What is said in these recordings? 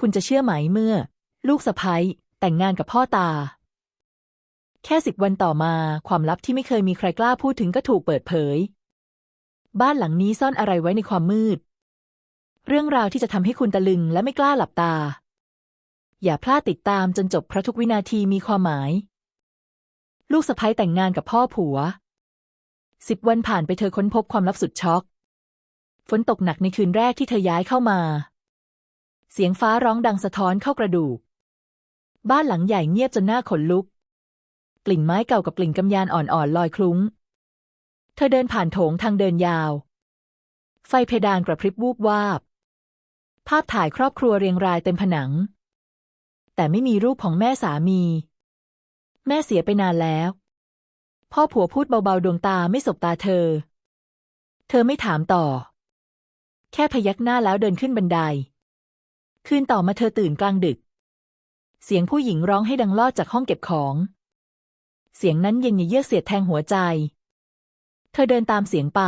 คุณจะเชื่อไหมเมื่อ ลูกสะพ้ยแต่งงานกับพ่อตา แค่สิบวันต่อมาความลับที่ไม่เคยมีใครกล้าพูดถึงก็ถูกเปิดเผย บ้านหลังนี้ซ่อนอะไรไว้ในความมืด เรื่องราวที่จะทำให้คุณตะลึงและไม่กล้าหลับตา อย่าพลาดติดตามจนจบเพราะทุกวินาทีมีความหมาย ลูกสะพ้ยแต่งงานกับพ่อผัวสิบวันผ่านไปเธอค้นพบความลับสุดช็อก ฝนตกหนักในคืนแรกที่เธอย้ายเข้ามา เสียงฟ้าร้องดังสะท้อนเข้ากระดูก บ้านหลังใหญ่เงียบจนหน้าขนลุก กลิ่นไม้เก่ากับกลิ่นกำยานอ่อนๆลอยคลุ้ง เธอเดินผ่านโถงทางเดินยาว ไฟเพดานกระพริบวูบวาบ ภาพถ่ายครอบครัวเรียงรายเต็มผนัง แต่ไม่มีรูปของแม่สามี แม่เสียไปนานแล้ว พ่อผัวพูดเบาๆดวงตาไม่สบตาเธอ เธอไม่ถามต่อ แค่พยักหน้าแล้วเดินขึ้นบันได คืนต่อมาเธอตื่นกลางดึก เสียงผู้หญิงร้องให้ดังลอดจากห้องเก็บของ เสียงนั้นเย็นเยือกเสียดแทงหัวใจ เธอเดินตามเสียงไป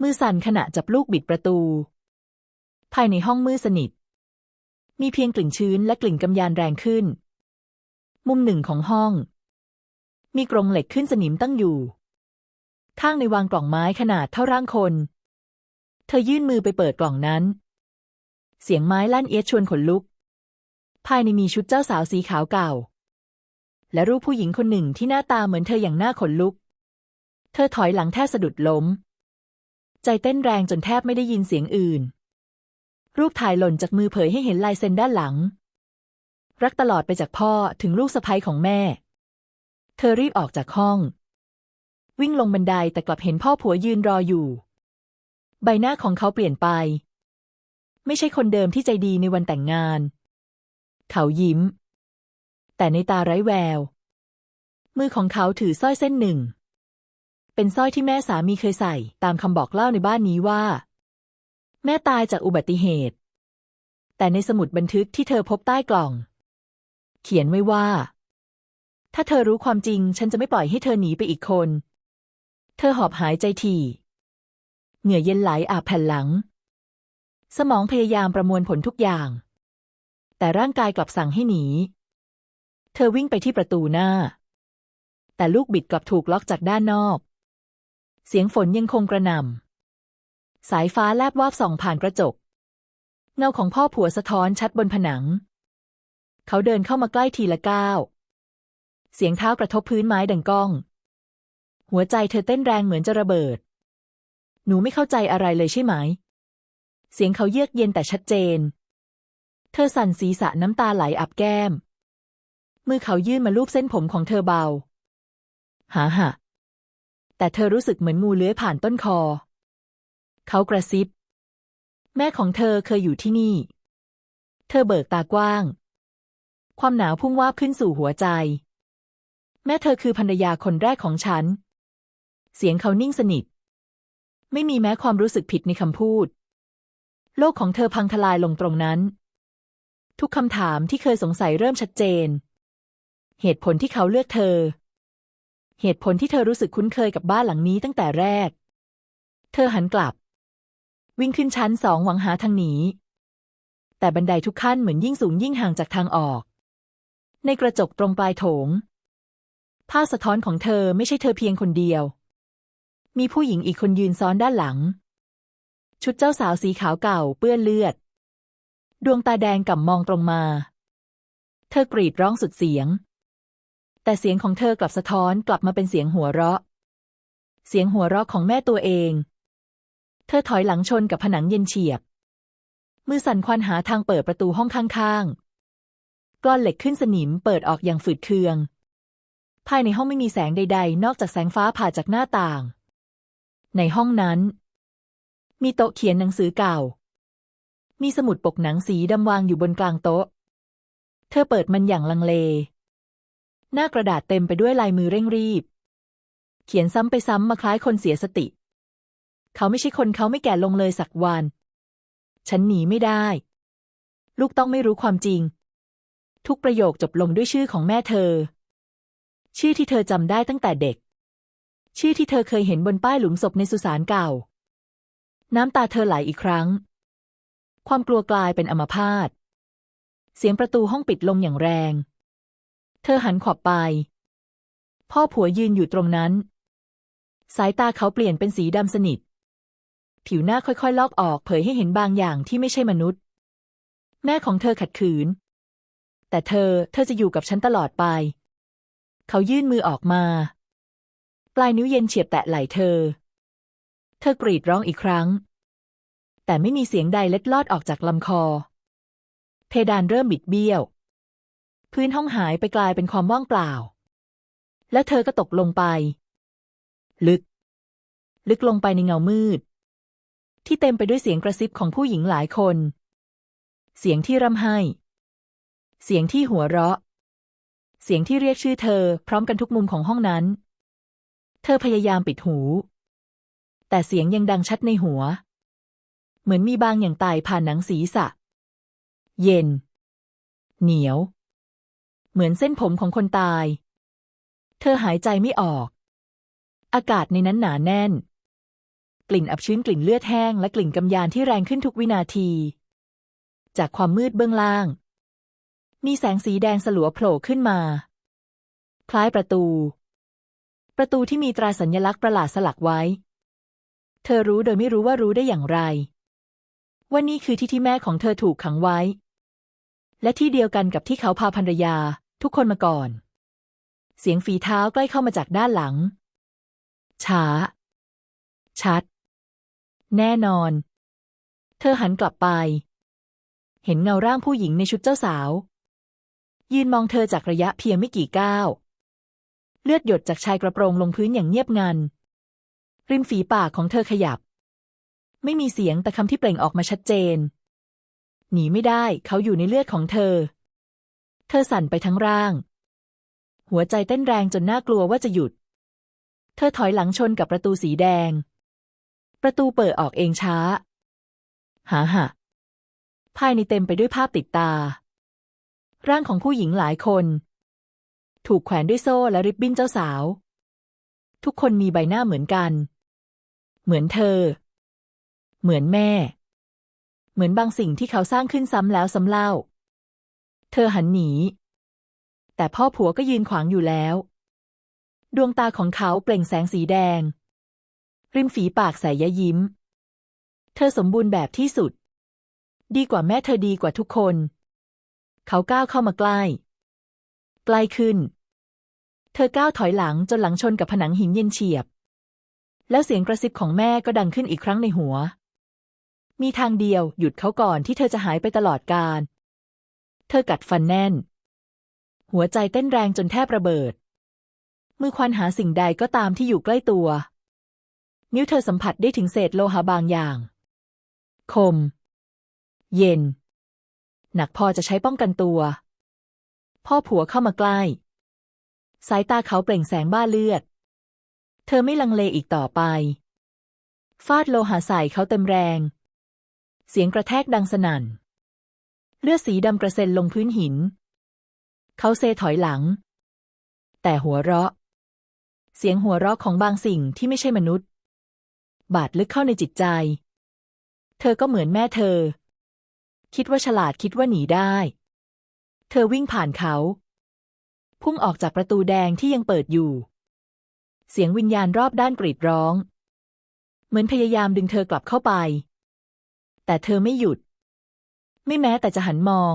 มือสั่นขณะจับลูกบิดประตู ภายในห้องมืดสนิท มีเพียงกลิ่นชื้นและกลิ่นกำยานแรงขึ้น มุมหนึ่งของห้อง มีกรงเหล็กขึ้นสนิมตั้งอยู่ ข้างในวางกล่องไม้ขนาดเท่าร่างคน เธอยื่นมือไปเปิดกล่องนั้น เสียงไม้ลั่นเอียดชวนขนลุก ภายในมีชุดเจ้าสาวสีขาวเก่า และรูปผู้หญิงคนหนึ่งที่หน้าตาเหมือนเธออย่างน่าขนลุก เธอถอยหลังแทบสะดุดล้ม ใจเต้นแรงจนแทบไม่ได้ยินเสียงอื่น รูปถ่ายหล่นจากมือเผยให้เห็นลายเซ็นด้านหลัง รักตลอดไปจากพ่อถึงลูกสะใภ้ของแม่ เธอรีบออกจากห้อง วิ่งลงบันไดแต่กลับเห็นพ่อผัวยืนรออยู่ ใบหน้าของเขาเปลี่ยนไป ไม่ใช่คนเดิมที่ใจดีในวันแต่งงาน เขายิ้ม แต่ในตาไร้แวว มือของเขาถือสร้อยเส้นหนึ่ง เป็นสร้อยที่แม่สามีเคยใส่ตามคำบอกเล่าในบ้านนี้ว่า แม่ตายจากอุบัติเหตุ แต่ในสมุดบันทึกที่เธอพบใต้กล่อง เขียนไว้ว่า ถ้าเธอรู้ความจริง ฉันจะไม่ปล่อยให้เธอหนีไปอีกคน เธอหอบหายใจถี่เหงื่อเย็นไหลอาบแผ่นหลัง สมองพยายามประมวลผลทุกอย่าง แต่ร่างกายกลับสั่งให้หนี เธอวิ่งไปที่ประตูหน้า แต่ลูกบิดกลับถูกล็อกจากด้านนอก เสียงฝนยังคงกระหน่ำสายฟ้าแลบวาบส่องผ่านกระจก เงาของพ่อผัวสะท้อนชัดบนผนัง เขาเดินเข้ามาใกล้ทีละก้าวเสียงเท้ากระทบพื้นไม้ดังก้อง หัวใจเธอเต้นแรงเหมือนจะระเบิด หนูไม่เข้าใจอะไรเลยใช่ไหม เสียงเขาเยือกเย็นแต่ชัดเจน เธอสั่นศีรษะน้ำตาไหลอับแก้ม มือเขายื่นมาลูบเส้นผมของเธอเบา หาหะแต่เธอรู้สึกเหมือนงูเลื้อยผ่านต้นคอ เขากระซิบ แม่ของเธอเคยอยู่ที่นี่ เธอเบิกตากว้าง ความหนาวพุ่งวาบขึ้นสู่หัวใจ แม่เธอคือภรรยาคนแรกของฉัน เสียงเขานิ่งสนิท ไม่มีแม้ความรู้สึกผิดในคำพูด โลกของเธอพังทลายลงตรงนั้น ทุกคำถามที่เคยสงสัยเริ่มชัดเจน เหตุผลที่เขาเลือกเธอ เหตุผลที่เธอรู้สึกคุ้นเคยกับบ้านหลังนี้ตั้งแต่แรก เธอหันกลับ วิ่งขึ้นชั้นสองหวังหาทางหนีแต่บันไดทุกขั้นเหมือนยิ่งสูงยิ่งห่างจากทางออก ในกระจกตรงปลายโถง ภาพสะท้อนของเธอไม่ใช่เธอเพียงคนเดียว มีผู้หญิงอีกคนยืนซ้อนด้านหลัง ชุดเจ้าสาวสีขาวเก่าเปื้อนเลือด ดวงตาแดงก่ำมองตรงมา เธอกรีดร้องสุดเสียง แต่เสียงของเธอกลับสะท้อนกลับมาเป็นเสียงหัวเราะ เสียงหัวเราะของแม่ตัวเอง เธอถอยหลังชนกับผนังเย็นเฉียบ มือสั่นควันหาทางเปิดประตูห้องข้างๆกลอนเหล็กขึ้นสนิมเปิดออกอย่างฝืดเคือง ภายในห้องไม่มีแสงใด ๆ นอกจากแสงฟ้าผ่าจากหน้าต่าง ในห้องนั้น มีโต๊ะเขียนหนังสือเก่า มีสมุดปกหนังสีดำวางอยู่บนกลางโต๊ะ เธอเปิดมันอย่างลังเล หน้ากระดาษเต็มไปด้วยลายมือเร่งรีบ เขียนซ้ำไปซ้ำมาคล้ายคนเสียสติ เขาไม่ใช่คนเขาไม่แก่ลงเลยสักวัน ฉันหนีไม่ได้ ลูกต้องไม่รู้ความจริง ทุกประโยคจบลงด้วยชื่อของแม่เธอ ชื่อที่เธอจำได้ตั้งแต่เด็กชื่อที่เธอเคยเห็นบนป้ายหลุมศพในสุสานเก่า น้ำตาเธอไหลอีกครั้ง ความกลัวกลายเป็นอัมพาต เสียงประตูห้องปิดลงอย่างแรง เธอหันขวับไป พ่อผัวยืนอยู่ตรงนั้น สายตาเขาเปลี่ยนเป็นสีดำสนิท ผิวหน้าค่อยๆ ลอกออกเผยให้เห็นบางอย่างที่ไม่ใช่มนุษย์ แม่ของเธอขัดขืน แต่เธอ เธอจะอยู่กับฉันตลอดไป เขายื่นมือออกมา ปลายนิ้วเย็นเฉียบแตะไหล่เธอ เธอกรีดร้องอีกครั้ง แต่ไม่มีเสียงใดเล็ดลอดออกจากลำคอ เพดานเริ่มบิดเบี้ยว พื้นห้องหายไปกลายเป็นความว่างเปล่า และเธอก็ตกลงไป ลึก ลึกลงไปในเงามืด ที่เต็มไปด้วยเสียงกระซิบของผู้หญิงหลายคน เสียงที่ร่ำไห้ เสียงที่หัวเราะ เสียงที่เรียกชื่อเธอพร้อมกันทุกมุมของห้องนั้น เธอพยายามปิดหู แต่เสียงยังดังชัดในหัว เหมือนมีบางอย่างไต่ผ่านหนังศีรษะ เย็น เหนียว เหมือนเส้นผมของคนตาย เธอหายใจไม่ออก อากาศในนั้นหนาแน่น กลิ่นอับชื้นกลิ่นเลือดแห้งและกลิ่นกำยานที่แรงขึ้นทุกวินาที จากความมืดเบื้องล่าง มีแสงสีแดงสลัวโผล่ขึ้นมา คล้ายประตูประตูที่มีตราสัญลักษณ์ประหลาดสลักไว้ เธอรู้โดยไม่รู้ว่ารู้ได้อย่างไรว่านี่คือที่ที่แม่ของเธอถูกขังไว้ และที่เดียวกันกับที่เขาพาภรรยา ทุกคนมาก่อน เสียงฝีเท้าใกล้เข้ามาจากด้านหลัง ช้า ชัด แน่นอน เธอหันกลับไป เห็นเงาร่างผู้หญิงในชุดเจ้าสาว ยืนมองเธอจากระยะเพียงไม่กี่ก้าว เลือดหยดจากชายกระโปรงลงพื้นอย่างเงียบงัน ริมฝีปากของเธอขยับ ไม่มีเสียงแต่คำที่เปล่งออกมาชัดเจน หนีไม่ได้เขาอยู่ในเลือดของเธอ เธอสั่นไปทั้งร่าง หัวใจเต้นแรงจนน่ากลัวว่าจะหยุด เธอถอยหลังชนกับประตูสีแดง ประตูเปิดออกเองช้า หาหะภายในเต็มไปด้วยภาพติดตา ร่างของผู้หญิงหลายคน ถูกแขวนด้วยโซ่และริบบิ้นเจ้าสาว ทุกคนมีใบหน้าเหมือนกัน เหมือนเธอ เหมือนแม่ เหมือนบางสิ่งที่เขาสร้างขึ้นซ้ำแล้วซ้ำเล่า เธอหันหนี แต่พ่อผัวก็ยืนขวางอยู่แล้ว ดวงตาของเขาเปล่งแสงสีแดง ริมฝีปากใสยยิ้ม เธอสมบูรณ์แบบที่สุด ดีกว่าแม่เธอดีกว่าทุกคน เขาก้าวเข้ามาใกล้ ใกล้ขึ้น เธอก้าวถอยหลังจนหลังชนกับผนังหินเย็นเฉียบ แล้วเสียงกระซิบของแม่ก็ดังขึ้นอีกครั้งในหัว มีทางเดียวหยุดเขาก่อนที่เธอจะหายไปตลอดกาลเธอกัดฟันแน่น หัวใจเต้นแรงจนแทบระเบิด มือควันหาสิ่งใดก็ตามที่อยู่ใกล้ตัว นิ้วเธอสัมผัสได้ถึงเศษโลหะบางอย่าง คม เย็น หนักพอจะใช้ป้องกันตัว พ่อผัวเข้ามาใกล้ สายตาเขาเปล่งแสงบ้าเลือด เธอไม่ลังเลอีกต่อไป ฟาดโลหะใส่เขาเต็มแรง เสียงกระแทกดังสนั่น เลือดสีดำกระเซ็นลงพื้นหิน เขาเซถอยหลัง แต่หัวเราะ เสียงหัวเราะของบางสิ่งที่ไม่ใช่มนุษย์ บาดลึกเข้าในจิตใจ เธอก็เหมือนแม่เธอ คิดว่าฉลาดคิดว่าหนีได้ เธอวิ่งผ่านเขา พุ่งออกจากประตูแดงที่ยังเปิดอยู่ เสียงวิญญาณรอบด้านกรีดร้อง เหมือนพยายามดึงเธอกลับเข้าไป แต่เธอไม่หยุด ไม่แม้แต่จะหันมอง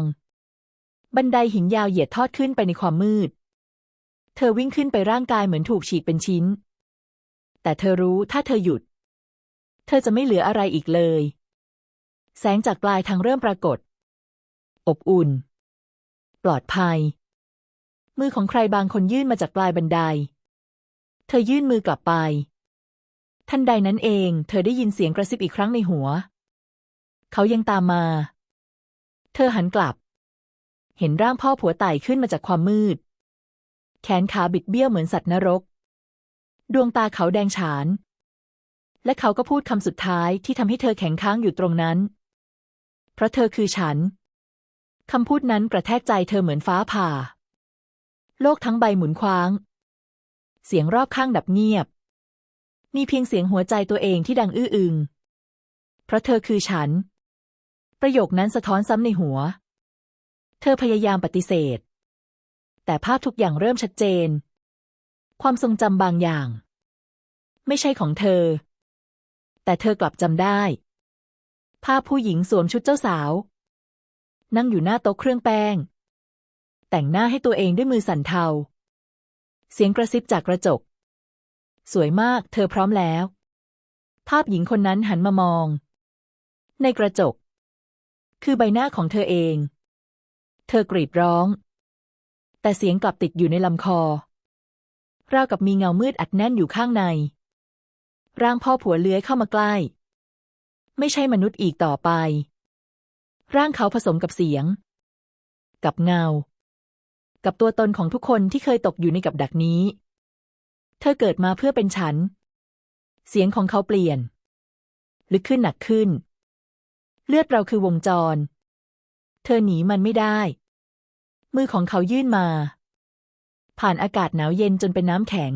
บันไดหินยาวเหยียดทอดขึ้นไปในความมืด เธอวิ่งขึ้นไปร่างกายเหมือนถูกฉีกเป็นชิ้น แต่เธอรู้ถ้าเธอหยุด เธอจะไม่เหลืออะไรอีกเลย แสงจากปลายทางเริ่มปรากฏ อบอุ่น ปลอดภัย มือของใครบางคนยื่นมาจากปลายบันได เธอยื่นมือกลับไป ทันใดนั้นเอง เธอได้ยินเสียงกระซิบอีกครั้งในหัว เขายังตามมา เธอหันกลับ เห็นร่างพ่อผัวไต่ขึ้นมาจากความมืด แขนขาบิดเบี้ยวเหมือนสัตว์นรก ดวงตาเขาแดงฉาน และเขาก็พูดคำสุดท้ายที่ทำให้เธอแข็งค้างอยู่ตรงนั้น เพราะเธอคือฉันคำพูดนั้นกระแทกใจเธอเหมือนฟ้าผ่า โลกทั้งใบหมุนคว้าง เสียงรอบข้างดับเงียบ มีเพียงเสียงหัวใจตัวเองที่ดังอื้ออึง เพราะเธอคือฉัน ประโยคนั้นสะท้อนซ้ำในหัว เธอพยายามปฏิเสธ แต่ภาพทุกอย่างเริ่มชัดเจน ความทรงจำบางอย่าง ไม่ใช่ของเธอ แต่เธอกลับจำได้ ภาพผู้หญิงสวมชุดเจ้าสาว นั่งอยู่หน้าโต๊ะเครื่องแป้ง แต่งหน้าให้ตัวเองด้วยมือสั่นเทา เสียงกระซิบจากกระจก สวยมาก เธอพร้อมแล้ว ภาพหญิงคนนั้นหันมามอง ในกระจก คือใบหน้าของเธอเอง เธอกรีดร้อง แต่เสียงกลับติดอยู่ในลำคอ ราวกับมีเงามืดอัดแน่นอยู่ข้างใน ร่างพ่อผัวเลื้อยเข้ามาใกล้ ไม่ใช่มนุษย์อีกต่อไป ร่างเขาผสมกับเสียง กับเงา กับตัวตนของทุกคนที่เคยตกอยู่ในกับดักนี้ เธอเกิดมาเพื่อเป็นฉัน เสียงของเขาเปลี่ยน ลึกขึ้นหนักขึ้น เลือดเราคือวงจร เธอหนีมันไม่ได้ มือของเขายื่นมา ผ่านอากาศหนาวเย็นจนเป็นน้ำแข็ง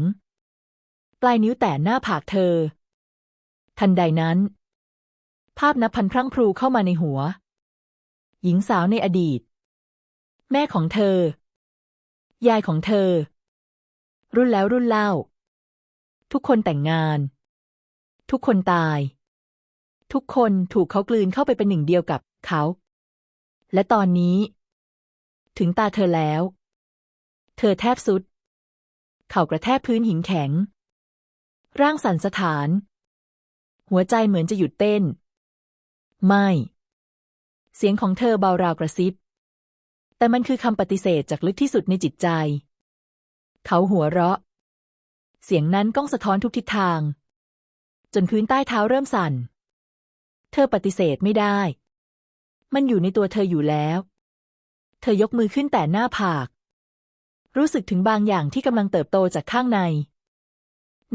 ปลายนิ้วแตะหน้าผากเธอ ทันใดนั้น ภาพนับพันพรั่งพรูเข้ามาในหัว หญิงสาวในอดีต แม่ของเธอ ยายของเธอ รุ่นแล้วรุ่นเล่า ทุกคนแต่งงาน ทุกคนตาย ทุกคนถูกเขากลืนเข้าไปเป็นหนึ่งเดียวกับเขา และตอนนี้ ถึงตาเธอแล้ว เธอแทบสุด เข่ากระแทกพื้นหินแข็ง ร่างสั่นสะท้าน หัวใจเหมือนจะหยุดเต้น ไม่ เสียงของเธอเบาราวกระซิบ แต่มันคือคำปฏิเสธจากลึกที่สุดในจิตใจ เขาหัวเราะ เสียงนั้นก้องสะท้อนทุกทิศทาง จนพื้นใต้เท้าเริ่มสั่น เธอปฏิเสธไม่ได้ มันอยู่ในตัวเธออยู่แล้ว เธอยกมือขึ้นแต่หน้าผาก รู้สึกถึงบางอย่างที่กำลังเติบโตจากข้างใน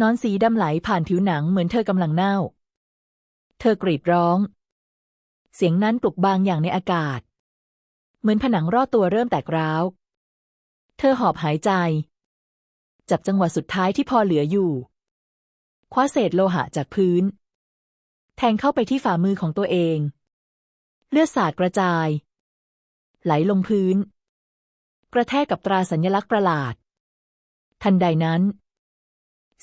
นอนสีดำไหลผ่านผิวหนังเหมือนเธอกำลังเน่า เธอกรีดร้อง เสียงนั้นปลุกบางอย่างในอากาศ เหมือนผนังรอบตัวเริ่มแตกร้าว เธอหอบหายใจ จับจังหวะสุดท้ายที่พอเหลืออยู่ คว้าเศษโลหะจากพื้น แทงเข้าไปที่ฝ่ามือของตัวเอง เลือดสาดกระจาย ไหลลงพื้น กระแทกกับตราสัญลักษณ์ประหลาด ทันใดนั้น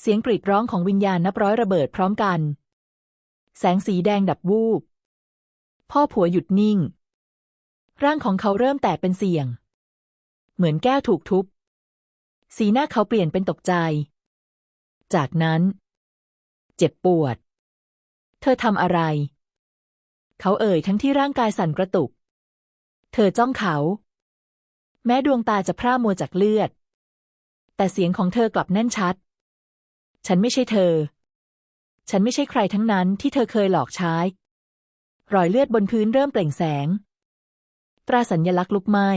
เสียงกรีดร้องของวิญญาณนับร้อยระเบิดพร้อมกัน แสงสีแดงดับวูบพ่อผัวหยุดนิ่ง ร่างของเขาเริ่มแตกเป็นเสี่ยง เหมือนแก้วถูกทุบ สีหน้าเขาเปลี่ยนเป็นตกใจ จากนั้น เจ็บปวด เธอทำอะไร เขาเอ่ยทั้งที่ร่างกายสั่นกระตุก เธอจ้องเขา แม้ดวงตาจะพร่ามัวจากเลือด แต่เสียงของเธอกลับแน่นชัด ฉันไม่ใช่เธอ ฉันไม่ใช่ใครทั้งนั้นที่เธอเคยหลอกใช้รอยเลือดบนพื้นเริ่มเปล่งแสง ตราสัญญลักษณ์ลุกไหม้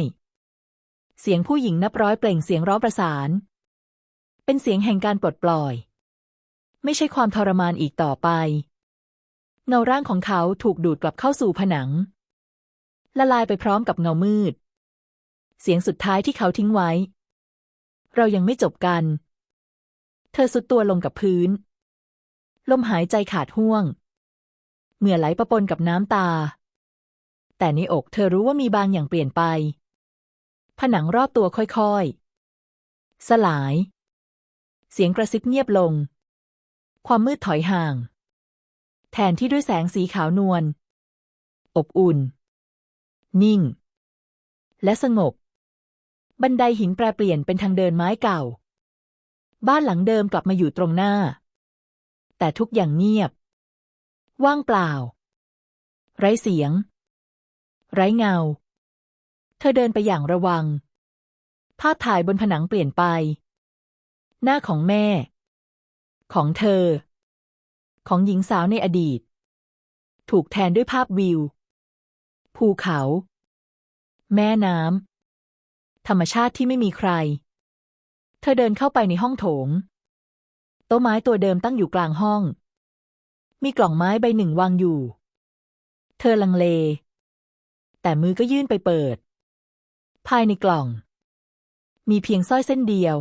เสียงผู้หญิงนับร้อยเปล่งเสียงร้องประสาน เป็นเสียงแห่งการปลดปล่อย ไม่ใช่ความทรมานอีกต่อไป เงาร่างของเขาถูกดูดกลับเข้าสู่ผนัง ละลายไปพร้อมกับเงามืด เสียงสุดท้ายที่เขาทิ้งไว้ เรายังไม่จบกัน เธอสุดตัวลงกับพื้น ลมหายใจขาดห่วง เหมื่อไหลประปนกับน้ำตา แต่ในอกเธอรู้ว่ามีบางอย่างเปลี่ยนไป ผนังรอบตัวค่อยๆ สลาย เสียงกระซิบเงียบลง ความมืดถอยห่าง แทนที่ด้วยแสงสีขาวนวล อบอุ่น นิ่ง และสงบ บันไดหินแปรเปลี่ยนเป็นทางเดินไม้เก่า บ้านหลังเดิมกลับมาอยู่ตรงหน้า แต่ทุกอย่างเงียบ ว่างเปล่า ไร้เสียง ไร้เงา เธอเดินไปอย่างระวัง ภาพถ่ายบนผนังเปลี่ยนไป หน้าของแม่ ของเธอ ของหญิงสาวในอดีต ถูกแทนด้วยภาพวิว ภูเขา แม่น้ำธรรมชาติที่ไม่มีใคร เธอเดินเข้าไปในห้องโถง โต๊ะไม้ตัวเดิมตั้งอยู่กลางห้อง มีกล่องไม้ใบหนึ่งวางอยู่ เธอลังเล แต่มือก็ยื่นไปเปิด ภายในกล่อง มีเพียงสร้อยเส้นเดียว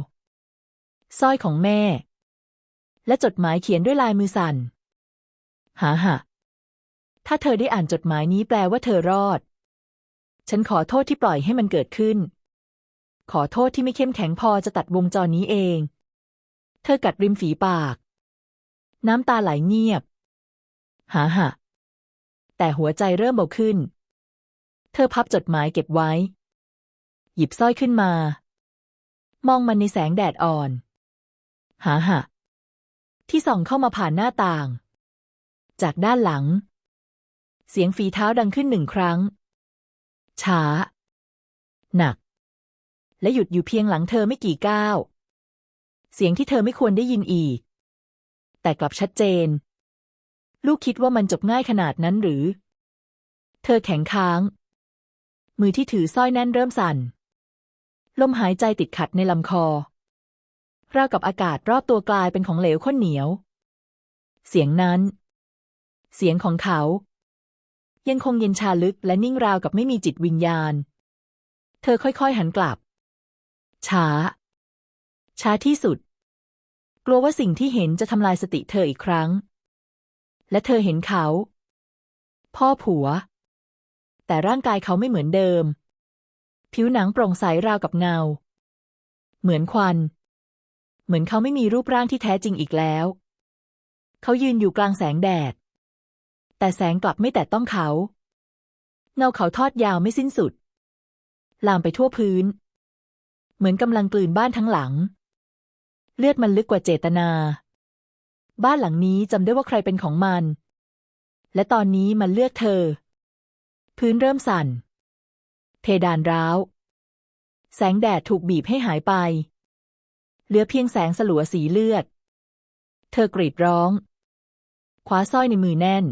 สร้อยของแม่ และจดหมายเขียนด้วยลายมือสั่นหาหะถ้าเธอได้อ่านจดหมายนี้แปลว่าเธอรอด ฉันขอโทษที่ปล่อยให้มันเกิดขึ้น ขอโทษที่ไม่เข้มแข็งพอจะตัดวงจรนี้เอง เธอกัดริมฝีปาก น้ำตาไหลเงียบ หาหะแต่หัวใจเริ่มเบาขึ้น เธอพับจดหมายเก็บไว้ หยิบสร้อยขึ้นมา มองมันในแสงแดดอ่อน หาหะ ที่ส่องเข้ามาผ่านหน้าต่าง จากด้านหลัง เสียงฝีเท้าดังขึ้นหนึ่งครั้ง ช้า หนัก และหยุดอยู่เพียงหลังเธอไม่กี่ก้าว เสียงที่เธอไม่ควรได้ยินอีก แต่กลับชัดเจน ลูกคิดว่ามันจบง่ายขนาดนั้นหรือ เธอแข็งค้าง มือที่ถือสร้อยแน่นเริ่มสั่น ลมหายใจติดขัดในลำคอราวกับอากาศรอบตัวกลายเป็นของเหลวข้นเหนียว เสียงนั้น เสียงของเขา ยังคงเย็นชาลึกและนิ่งราวกับไม่มีจิตวิญญาณ เธอค่อยๆหันกลับ ช้า ช้าที่สุด กลัวว่าสิ่งที่เห็นจะทำลายสติเธออีกครั้ง และเธอเห็นเขา พ่อผัว แต่ร่างกายเขาไม่เหมือนเดิม ผิวหนังโปร่งใสราวกับเงา เหมือนควัน เหมือนเขาไม่มีรูปร่างที่แท้จริงอีกแล้ว เขายืนอยู่กลางแสงแดด แต่แสงกลับไม่แตะต้องเขา เงาเขาทอดยาวไม่สิ้นสุด ลามไปทั่วพื้น เหมือนกำลังกลืนบ้านทั้งหลัง เลือดมันลึกกว่าเจตนา บ้านหลังนี้จำได้ว่าใครเป็นของมันและตอนนี้มันเลือกเธอ พื้นเริ่มสั่น เพดานร้าว แสงแดดถูกบีบให้หายไป เหลือเพียงแสงสลัวสีเลือด เธอกรีดร้องคว้าสร้อยในมือแน่น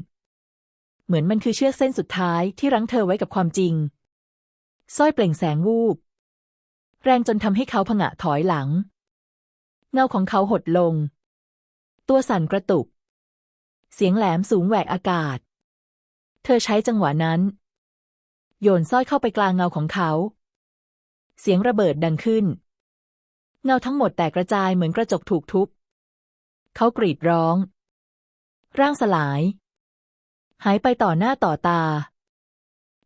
เหมือนมันคือเชือกเส้นสุดท้ายที่รั้งเธอไว้กับความจริง สร้อยเปล่งแสงวูบ แรงจนทำให้เขาผงะถอยหลัง เงาของเขาหดลง ตัวสั่นกระตุก เสียงแหลมสูงแหวกอากาศ เธอใช้จังหวะนั้น โยนสร้อยเข้าไปกลางเงาของเขา เสียงระเบิดดังขึ้น เงาทั้งหมดแตกกระจายเหมือนกระจกถูกทุบ เขากรีดร้อง ร่างสลาย หายไปต่อหน้าต่อตา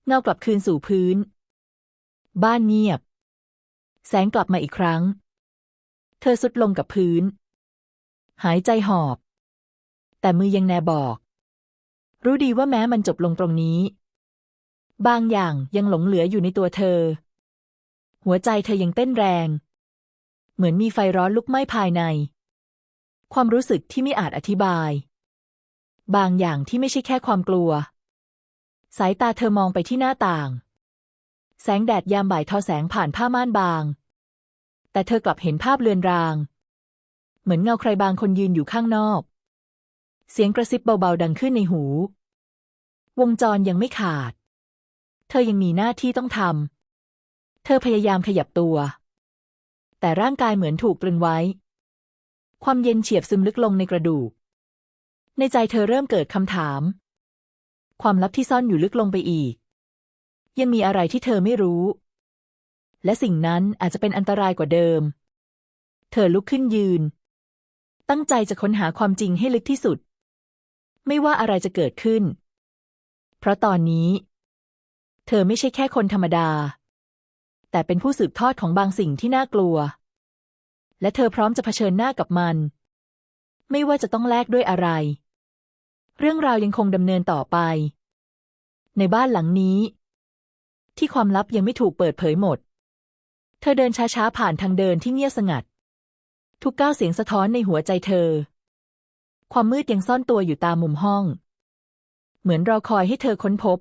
เงากลับคืนสู่พื้น บ้านเงียบ แสงกลับมาอีกครั้ง เธอสุดลงกับพื้น หายใจหอบ แต่มือยังแนบอก รู้ดีว่าแม้มันจบลงตรงนี้ บางอย่างยังหลงเหลืออยู่ในตัวเธอ หัวใจเธอยังเต้นแรง เหมือนมีไฟร้อนลุกไหม้ภายใน ความรู้สึกที่ไม่อาจอธิบาย บางอย่างที่ไม่ใช่แค่ความกลัว สายตาเธอมองไปที่หน้าต่าง แสงแดดยามบ่ายทอแสงผ่านผ้าม่านบาง แต่เธอกลับเห็นภาพเลือนราง เหมือนเงาใครบางคนยืนอยู่ข้างนอก เสียงกระซิบเบาๆดังขึ้นในหู วงจรยังไม่ขาด เธอยังมีหน้าที่ต้องทำ เธอพยายามขยับตัว แต่ร่างกายเหมือนถูกตรึงไว้ ความเย็นเฉียบซึมลึกลงในกระดูก ในใจเธอเริ่มเกิดคำถาม ความลับที่ซ่อนอยู่ลึกลงไปอีก ยังมีอะไรที่เธอไม่รู้ และสิ่งนั้นอาจจะเป็นอันตรายกว่าเดิม เธอลุกขึ้นยืน ตั้งใจจะค้นหาความจริงให้ลึกที่สุด ไม่ว่าอะไรจะเกิดขึ้น เพราะตอนนี้ เธอไม่ใช่แค่คนธรรมดา แต่เป็นผู้สืบทอดของบางสิ่งที่น่ากลัว และเธอพร้อมจะเผชิญหน้ากับมัน ไม่ว่าจะต้องแลกด้วยอะไร เรื่องราวยังคงดำเนินต่อไป ในบ้านหลังนี้ ที่ความลับยังไม่ถูกเปิดเผยหมด เธอเดินช้าๆผ่านทางเดินที่เงียบสงัด ทุกก้าวเสียงสะท้อนในหัวใจเธอ ความมืดยังซ่อนตัวอยู่ตามมุมห้อง เหมือนรอคอยให้เธอค้นพบ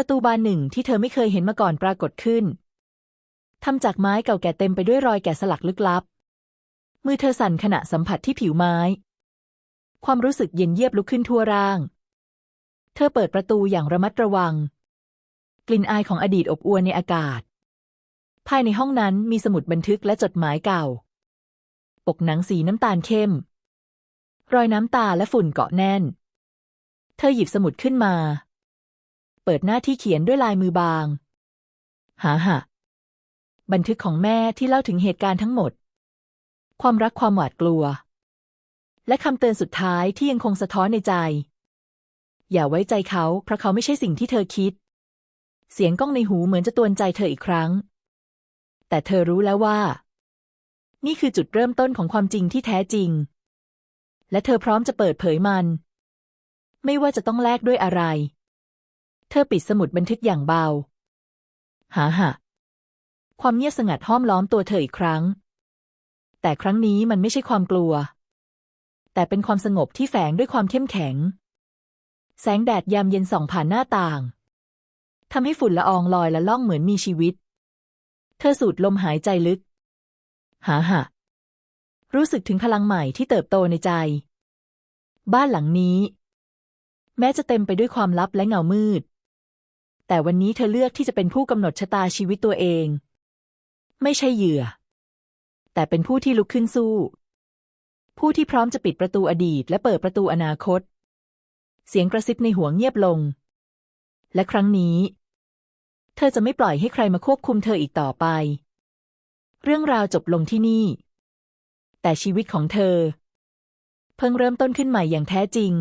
ประตูบานหนึ่งที่เธอไม่เคยเห็นมาก่อนปรากฏขึ้นทำจากไม้เก่าแก่เต็มไปด้วยรอยแกะสลักลึกลับ มือเธอสั่นขณะสัมผัสที่ผิวไม้ ความรู้สึกเย็นเยียบลุกขึ้นทั่วร่าง เธอเปิดประตูอย่างระมัดระวัง กลิ่นอายของอดีตอบอวลในอากาศ ภายในห้องนั้นมีสมุดบันทึกและจดหมายเก่า ปกหนังสีน้ำตาลเข้ม รอยน้ำตาและฝุ่นเกาะแน่น เธอหยิบสมุดขึ้นมา เปิดหน้าที่เขียนด้วยลายมือบาง หาหะบันทึกของแม่ที่เล่าถึงเหตุการณ์ทั้งหมด ความรักความหวาดกลัว และคำเตือนสุดท้ายที่ยังคงสะท้อนในใจ อย่าไว้ใจเขา เพราะเขาไม่ใช่สิ่งที่เธอคิด เสียงก้องในหูเหมือนจะตวนใจเธออีกครั้ง แต่เธอรู้แล้วว่า นี่คือจุดเริ่มต้นของความจริงที่แท้จริง และเธอพร้อมจะเปิดเผยมัน ไม่ว่าจะต้องแลกด้วยอะไร เธอปิดสมุดบันทึกอย่างเบา หาหะความเงียบสงัดห้อมล้อมตัวเธออีกครั้ง แต่ครั้งนี้มันไม่ใช่ความกลัว แต่เป็นความสงบที่แฝงด้วยความเข้มแข็ง แสงแดดยามเย็นส่องผ่านหน้าต่างทำให้ฝุ่นละอองลอยและล่องเหมือนมีชีวิต เธอสูดลมหายใจลึก หาหะรู้สึกถึงพลังใหม่ที่เติบโตในใจ บ้านหลังนี้ แม้จะเต็มไปด้วยความลับและเงามืด แต่วันนี้เธอเลือกที่จะเป็นผู้กำหนดชะตาชีวิตตัวเอง ไม่ใช่เหยื่อ แต่เป็นผู้ที่ลุกขึ้นสู้ ผู้ที่พร้อมจะปิดประตูอดีต และเปิดประตูอนาคต เสียงกระซิบในหัวเงียบลง และครั้งนี้ เธอจะไม่ปล่อยให้ใครมาควบคุมเธออีกต่อไป เรื่องราวจบลงที่นี่ แต่ชีวิตของเธอ เพิ่งเริ่มต้นขึ้นใหม่อย่างแท้จริง